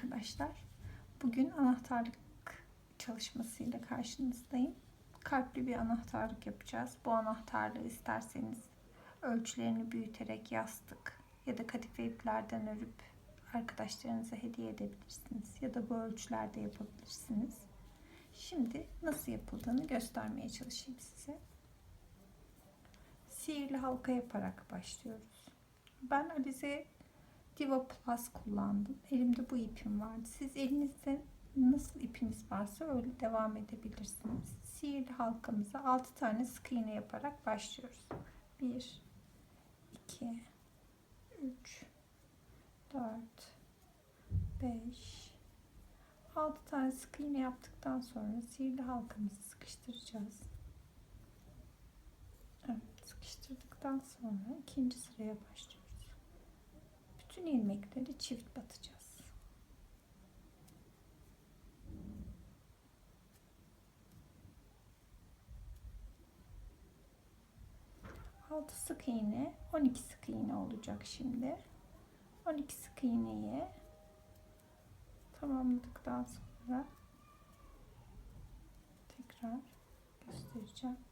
arkadaşlar. Bugün anahtarlık çalışmasıyla karşınızdayım. Kalpli bir anahtarlık yapacağız. Bu anahtarlığı isterseniz ölçülerini büyüterek yastık ya da kadife iplerden örüp arkadaşlarınıza hediye edebilirsiniz. Ya da bu ölçülerde yapabilirsiniz. Şimdi nasıl yapıldığını göstermeye çalışayım size. Sihirli halka yaparak başlıyoruz. Ben Alize Diva Plus kullandım. Elimde bu ipim vardı. Siz elinizde nasıl ipiniz varsa öyle devam edebilirsiniz. Sihirli halkamıza 6 tane sık iğne yaparak başlıyoruz. 1 2 3 4 5 6 tane sık iğne yaptıktan sonra sihirli halkamızı sıkıştıracağız. Evet, sıkıştırdıktan sonra ikinci sıraya başlıyoruz. Bütün ilmekleri çift batacağız. Altı sık iğne, 12 sık iğne olacak şimdi. 12 sık iğneyi tamamladıktan sonra tekrar göstereceğim.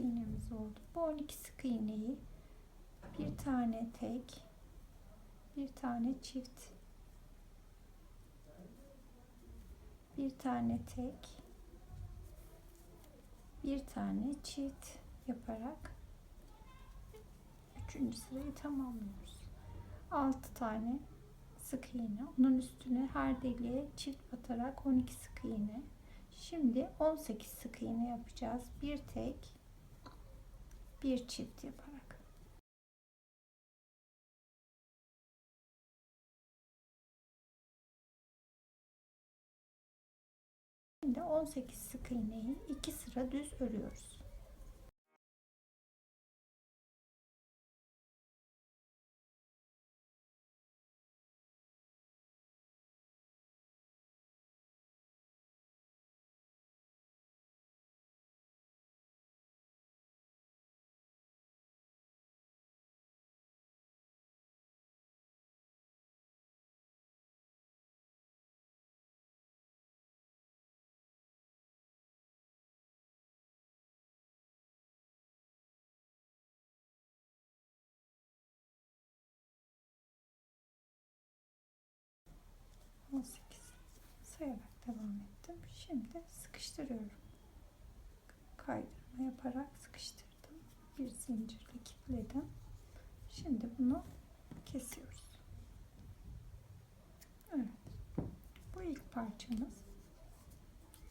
İğnemiz oldu. Bu 12 sık iğneyi bir tane tek, bir tane çift, bir tane tek, bir tane çift yaparak üçüncü sırayı tamamlıyoruz. 6 tane sık iğne. Onun üstüne her deliğe çift batarak 12 sık iğne. Şimdi 18 sık iğne yapacağız. Bir tek, bir çift yaparak. Şimdi 18 sık iğneyi iki sıra düz örüyoruz. Sayarak devam ettim. Şimdi sıkıştırıyorum. Kaydırma yaparak sıkıştırdım. Bir zincirle kilitledim. Şimdi bunu kesiyoruz. Evet. Bu ilk parçamız.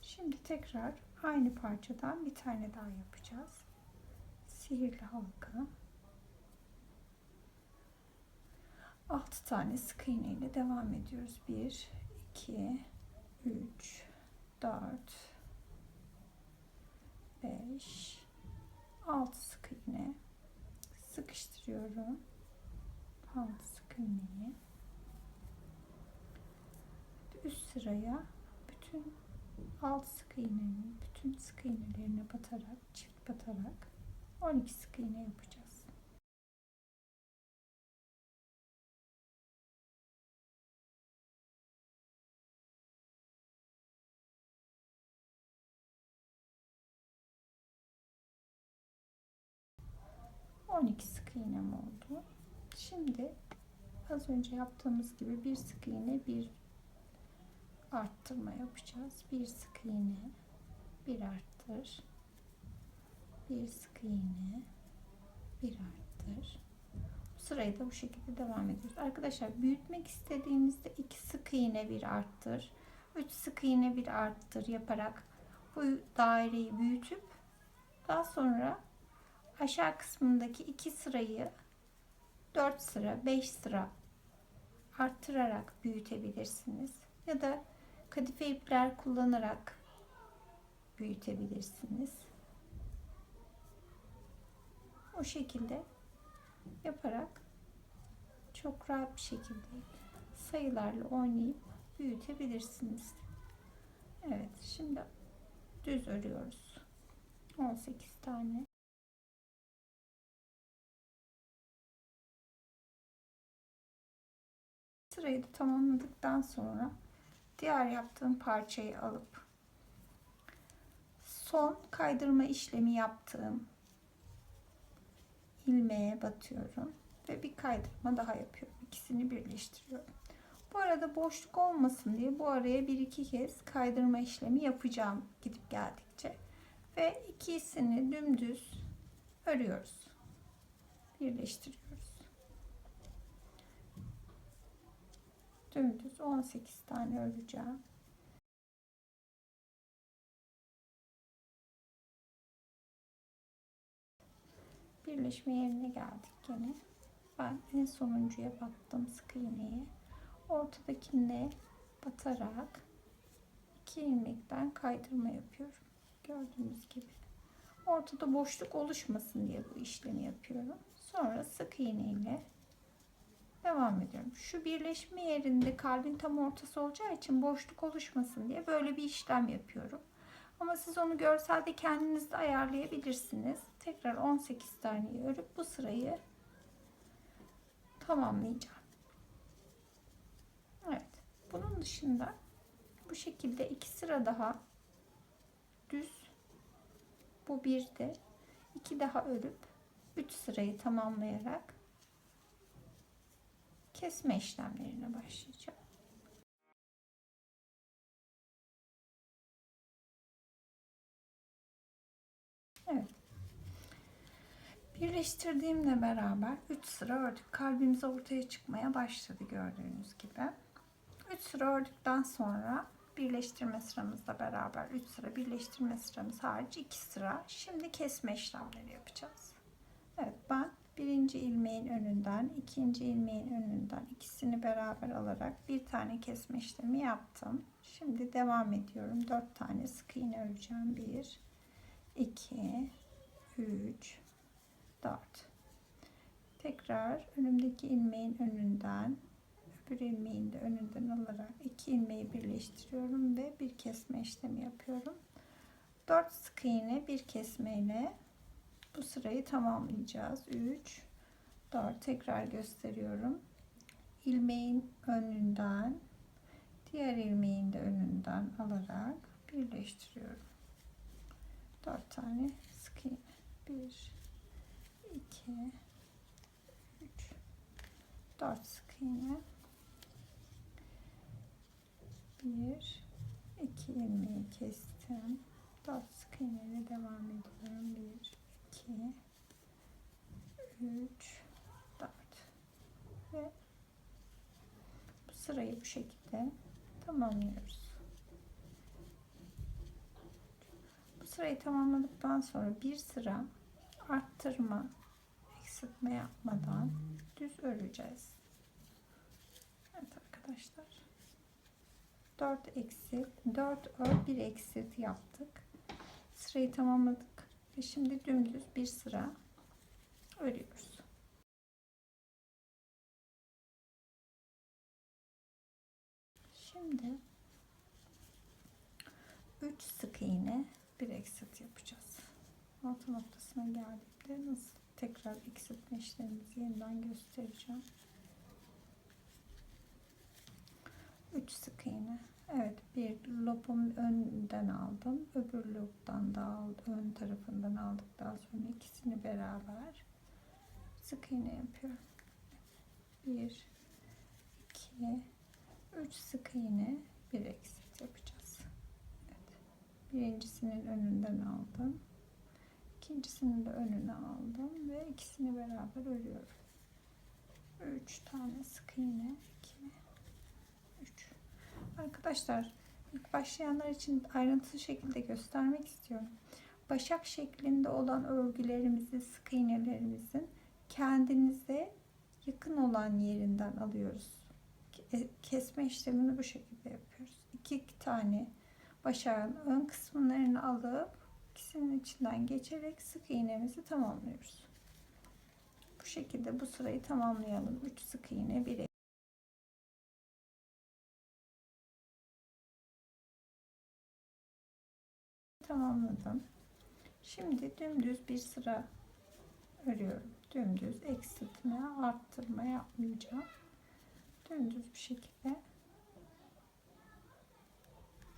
Şimdi tekrar aynı parçadan bir tane daha yapacağız. Sihirli halka. 6 tane sık iğne ile devam ediyoruz. 1 2 3 4 5 6 sık iğne sıkıştırıyorum. 6 sık iğneyi üst sıraya bütün alt sık iğnenin bütün sık iğnelerine batarak çift batarak 12 sık iğne yapacağım. 12 sık iğnem oldu. Şimdi az önce yaptığımız gibi bir sık iğne bir arttırma yapacağız. Bir sık iğne bir arttır. Bir sık iğne bir arttır. Bu sırayı da bu şekilde devam ediyoruz. Arkadaşlar büyütmek istediğinizde iki sık iğne bir arttır. 3 sık iğne bir arttır yaparak bu daireyi büyütüp daha sonra aşağı kısmındaki iki sırayı 4 sıra, 5 sıra arttırarak büyütebilirsiniz. Ya da kadife ipler kullanarak büyütebilirsiniz. O şekilde yaparak çok rahat bir şekilde sayılarla oynayıp büyütebilirsiniz. Evet, şimdi düz örüyoruz. 18 tane sırayı da tamamladıktan sonra diğer yaptığım parçayı alıp son kaydırma işlemi yaptığım ilmeğe batıyorum ve bir kaydırma daha yapıyorum. İkisini birleştiriyorum. Bu arada boşluk olmasın diye bu araya bir iki kez kaydırma işlemi yapacağım gidip geldikçe. Ve ikisini dümdüz örüyoruz. Birleştiriyoruz. Dümdüz 18 tane öreceğim. Birleşme yerine geldik gene. Ben en sonuncuya battım sık iğneyi. Ortadakine batarak iki ilmekten kaydırma yapıyorum. Gördüğünüz gibi. Ortada boşluk oluşmasın diye bu işlemi yapıyorum. Sonra sık iğne ile devam ediyorum. Şu birleşme yerinde kalbin tam ortası olacağı için boşluk oluşmasın diye böyle bir işlem yapıyorum. Ama siz onu görselde kendiniz de ayarlayabilirsiniz. Tekrar 18 tane örüp bu sırayı tamamlayacağım. Evet. Bunun dışında bu şekilde iki sıra daha düz bu bir de iki daha örüp 3 sırayı tamamlayarak kesme işlemlerine başlayacağım. Evet. Birleştirdiğimle beraber 3 sıra ördük. Kalbimiz ortaya çıkmaya başladı gördüğünüz gibi. 3 sıra ördükten sonra birleştirme sıramızla beraber 3 sıra birleştirme sıramız hariç 2 sıra. Şimdi kesme işlemleri yapacağız. Evet ben birinci ilmeğin önünden ikinci ilmeğin önünden ikisini beraber alarak bir tane kesme işlemi yaptım. Şimdi devam ediyorum. 4 tane sık iğne öreceğim. 1 2 3 4 tekrar önümdeki ilmeğin önünden öbür ilmeğin de önünden alarak iki ilmeği birleştiriyorum ve bir kesme işlemi yapıyorum 4 sık iğne bir kesme ile bu sırayı tamamlayacağız. 3 4 tekrar gösteriyorum. İlmeğin önünden diğer ilmeğin de önünden alarak birleştiriyorum. 4 tane sık iğne. 1 2 3 4 sık iğne. 1 2 ilmeği kestim. 4 sık iğne ile devam ediyorum. 1 2 3 4 ve bu sırayı bu şekilde tamamlıyoruz bu sırayı tamamladıktan sonra bir sıra arttırma eksiltme yapmadan düz öreceğiz. Evet arkadaşlar. 4 eksilt, 4 ör, 1 eksilt yaptık. Sırayı tamamladık ve şimdi dümdüz bir sıra örüyoruz. Şimdi 3 sık iğne bir eksilt yapacağız. Altı noktasına geldiğimde nasıl tekrar eksiltme işlemimizi yeniden göstereceğim. 3 sık iğne. Evet bir lobun önden aldım. Öbür lobdan da aldım. Ön tarafından aldıktan sonra ikisini beraber sık iğne yapıyorum. 1 2 3 sık iğne bir eksilt yapacağız. Evet. Birincisinin önünden aldım. İkincisini de önüne aldım ve ikisini beraber örüyorum. 3 tane sık iğne 2 3 Arkadaşlar ilk başlayanlar için ayrıntılı şekilde göstermek istiyorum. Başak şeklinde olan örgülerimizi, sık iğnelerimizin kendinize yakın olan yerinden alıyoruz. Kesme işlemini bu şekilde yapıyoruz. İki tane başağın ön kısımlarını alıp ikisinin içinden geçerek sık iğnemizi tamamlıyoruz. Bu şekilde bu sırayı tamamlayalım. 3 sık iğne, 1 tamamladım. Şimdi dümdüz bir sıra örüyorum. Dümdüz eksiltme, arttırma yapmayacağım. dümdüz bir şekilde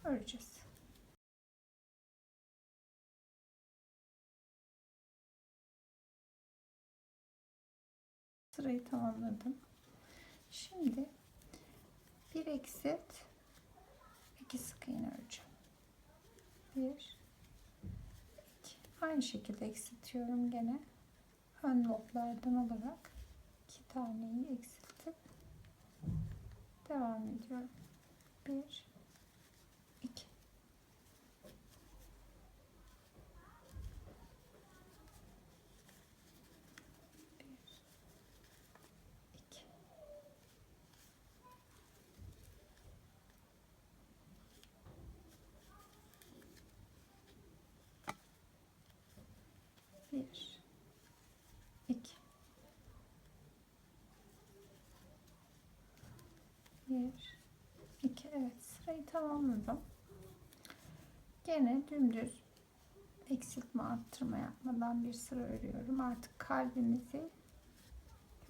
öreceğiz. Sırayı tamamladım. Şimdi bir eksit iki sık iğne öreceğim. Bir. Aynı şekilde eksiltiyorum gene. Ön loblardan olarak iki taneyi eksiltip devam ediyorum. Bir iki. Bir, iki. Bir, iki. Bir, iki. Sırayı tamamladım. Gene dümdüz eksiltme arttırma yapmadan bir sıra örüyorum. Artık kalbimizi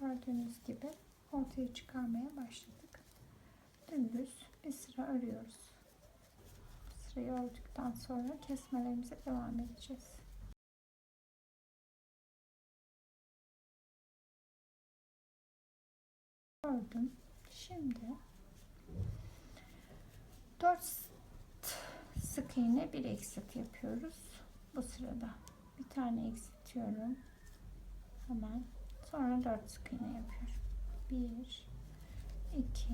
gördüğünüz gibi ortaya çıkarmaya başladık. Dümdüz bir sıra örüyoruz. Sırayı ördükten sonra kesmelerimize devam edeceğiz. Ördüm. Şimdi 4 sık iğne bir eksit yapıyoruz. Bu sırada bir tane eksiltiyorum. Hemen sonra 4 sık iğne yapıyorum. 1 2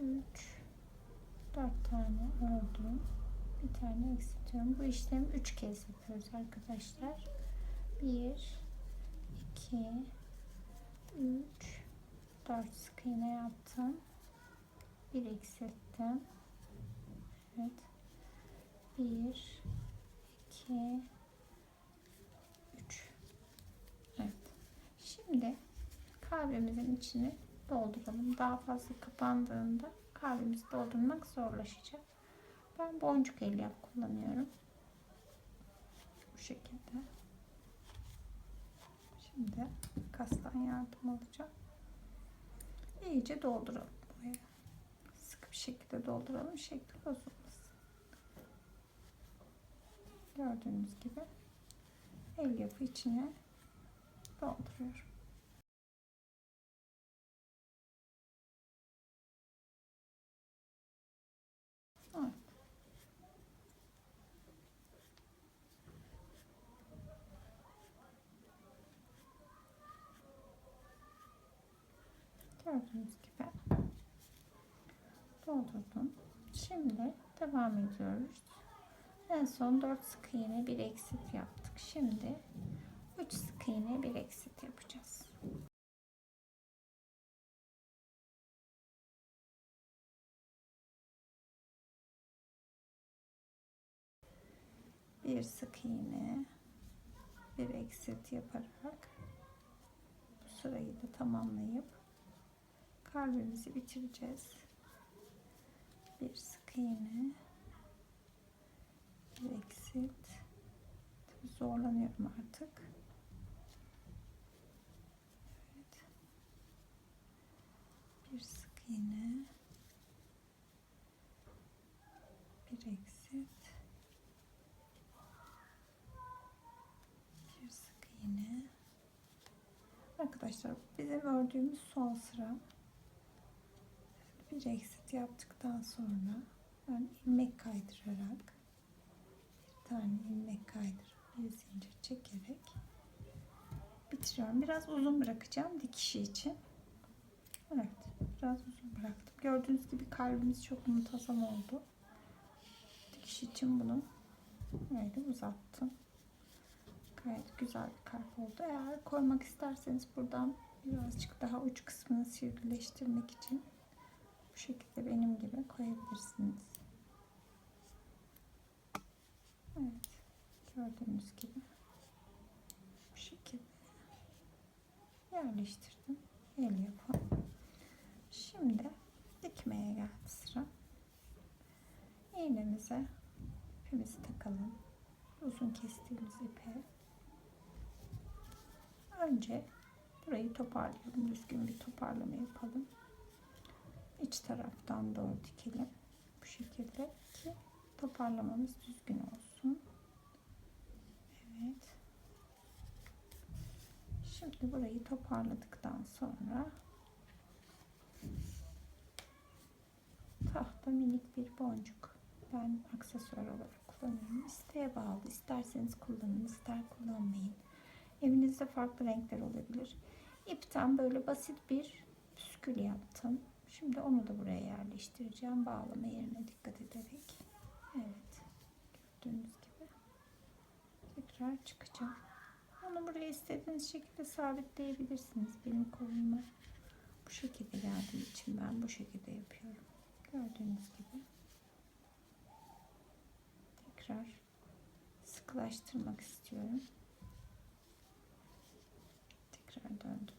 3 4 tane ördüm. Bir tane eksiltiyorum. Bu işlemi 3 kez yapıyoruz arkadaşlar. 1 2 3 4 sık iğne yaptım. Bir eksilttim. Evet. 1 2 3 Evet. Şimdi kahvemizin içini dolduralım. Daha fazla kapandığında kahvemizi doldurmak zorlaşacak. Ben boncuk elyaf kullanıyorum. Bu şekilde. Şimdi kastan yardım alacağım. İyice dolduralım buraya. Şekilde dolduralım. Şekli bozulmasın. Gördüğünüz gibi elyafı içine dolduruyorum. Gördüğünüz gibi doldurdum. Şimdi devam ediyoruz. En son 4 sık iğne bir eksit yaptık. Şimdi 3 sık iğne bir eksit yapacağız. Bir sık iğne bir eksit yaparak bu sırayı da tamamlayıp kalbimizi bitireceğiz. Bir sık iğne. Bir eksit Tabii zorlanıyorum artık. Evet. Bir sık iğne. Bir eksit bir sık iğne. Arkadaşlar bizim ördüğümüz son sıra bir eksit yaptıktan sonra ben ilmek kaydırarak bir tane ilmek kaydırıp bir zincir çekerek bitiriyorum. Biraz uzun bırakacağım dikişi için. Evet, biraz uzun bıraktım. Gördüğünüz gibi kalbimiz çok muntazam oldu. Dikiş için bunu böyle uzattım. Gayet güzel bir kalp oldu. Eğer koymak isterseniz buradan birazcık daha uç kısmını sivrileştirmek için şekilde benim gibi koyabilirsiniz. Evet. Gördüğünüz gibi bu şekilde yerleştirdim. El yapım. Şimdi dikmeye geldi sıra. İğnemize ipimizi takalım. Uzun kestiğimiz ipe önce burayı toparlayalım. Düzgün bir toparlama yapalım. İç taraftan doğru dikelim. Bu şekilde ki toparlamamız düzgün olsun. Evet. Şimdi burayı toparladıktan sonra tahta minik bir boncuk. Ben aksesuar olarak kullanıyorum. İsteğe bağlı. İsterseniz kullanın, ister kullanmayın. Evinizde farklı renkler olabilir. İpten böyle basit bir püskül yaptım. Şimdi onu da buraya yerleştireceğim. Bağlama yerine dikkat ederek. Evet. Gördüğünüz gibi. Tekrar çıkacağım. Onu buraya istediğiniz şekilde sabitleyebilirsiniz. Benim koluma bu şekilde geldiği için ben bu şekilde yapıyorum. Gördüğünüz gibi. Tekrar sıkılaştırmak istiyorum. Tekrar döndüm.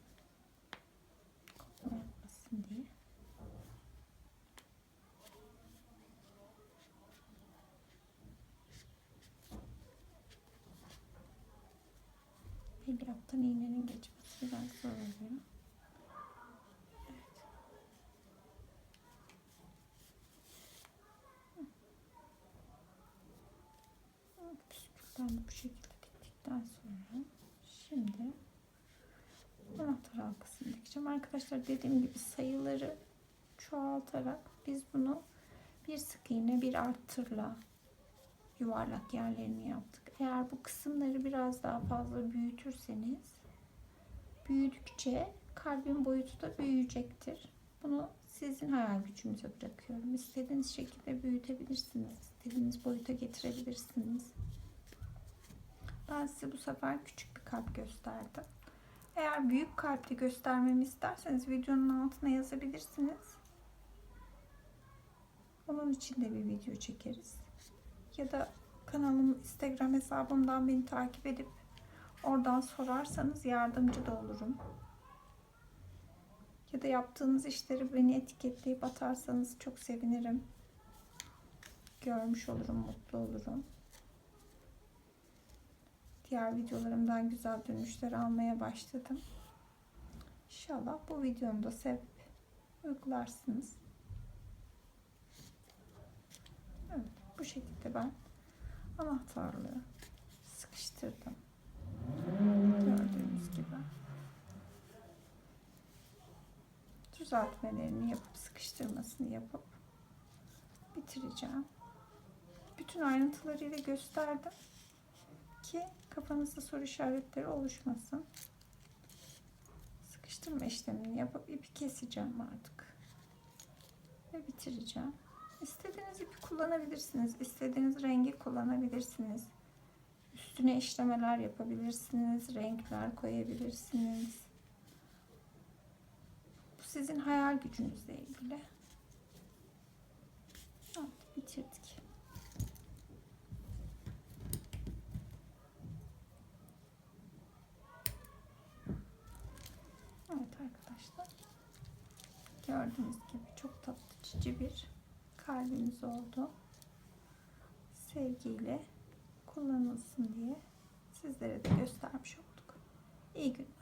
Elyaftan iğnenin geçmesi biraz zor oluyor. Bu şekilde diktikten sonra şimdi anahtar halkasını dikeceğim. Arkadaşlar dediğim gibi sayıları çoğaltarak biz bunu bir sık iğne bir arttırla yuvarlak yerlerini yaptık. Eğer bu kısımları biraz daha fazla büyütürseniz büyüdükçe kalbin boyutu da büyüyecektir. Bunu sizin hayal gücünüze bırakıyorum. İstediğiniz şekilde büyütebilirsiniz. istediğiniz boyuta getirebilirsiniz. Ben size bu sefer küçük bir kalp gösterdim. Eğer büyük kalpli göstermemi isterseniz videonun altına yazabilirsiniz. Onun için de bir video çekeriz. Ya da kanalım Instagram hesabımdan beni takip edip oradan sorarsanız yardımcı da olurum. Ya da yaptığınız işleri beni etiketleyip atarsanız çok sevinirim. Görmüş olurum, mutlu olurum. Diğer videolarımdan güzel dönüşler almaya başladım. İnşallah bu videomu da sevip uygularsınız. Evet, bu şekilde ben anahtarlığı sıkıştırdım. Gördüğünüz gibi. Düzeltmelerini yapıp sıkıştırmasını yapıp bitireceğim. Bütün ayrıntılarıyla gösterdim ki kafanızda soru işaretleri oluşmasın. Sıkıştırma işlemini yapıp ipi keseceğim artık. Ve bitireceğim. İstediğiniz ipi kullanabilirsiniz. İstediğiniz rengi kullanabilirsiniz. Üstüne işlemeler yapabilirsiniz. Renkler koyabilirsiniz. Bu sizin hayal gücünüzle ilgili. Evet, bitirdik. Evet arkadaşlar. Gördüğünüz gibi çok tatlı cici bir kalbimiz oldu. Sevgiyle kullanılsın diye sizlere de göstermiş olduk. İyi günler.